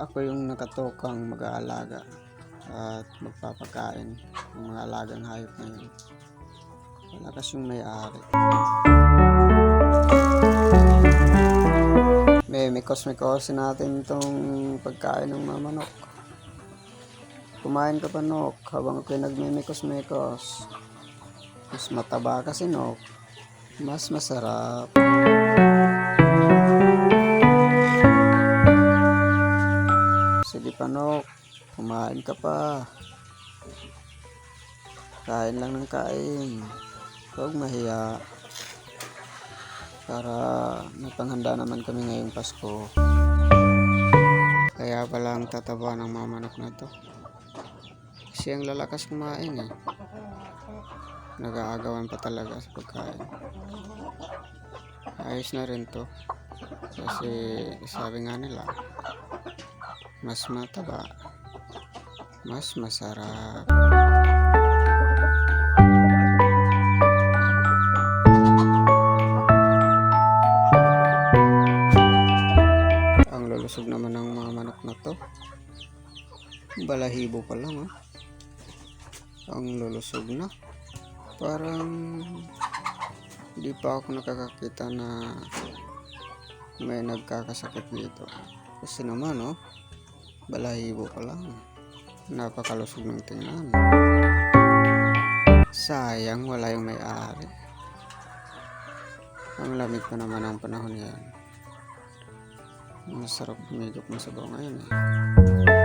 ako ang mag-aalaga at magpapakain ng mga alagang hayop ngayon. Malakas yung may-ari. May mikos-mikos natin itong pagkain ng mga manok. Kumain ka pa, Nok, habang ako'y nagmimikos-mikos. Mas mataba kasi, Nok. Mas masarap. Sige pa, Nok. Kumain ka pa. Kain lang ng kain. Huwag mahiya. Para may panghanda naman kami ngayong Pasko. Kaya pala ang tataba ng mga manok na to. Kasi ang lalakas kumain eh. Nag-aagawan pa talaga sa pagkain. Ayos na rin to. Kasi sabi nga nila, mas mataba, mas masarap. Ang lulusog naman ng mga manok na to. Balahibo pa lang ah. Ang lulusog na. Parang hindi pa ako nakakakita na may nagkakasakit dito. Kasi naman oh, balahibo pa lang. Napakalusog ng tingnan. Sayang wala yung may-ari. Ang lamig pa naman ang panahon yan. Masarap humigop ng sabaw ngayon eh.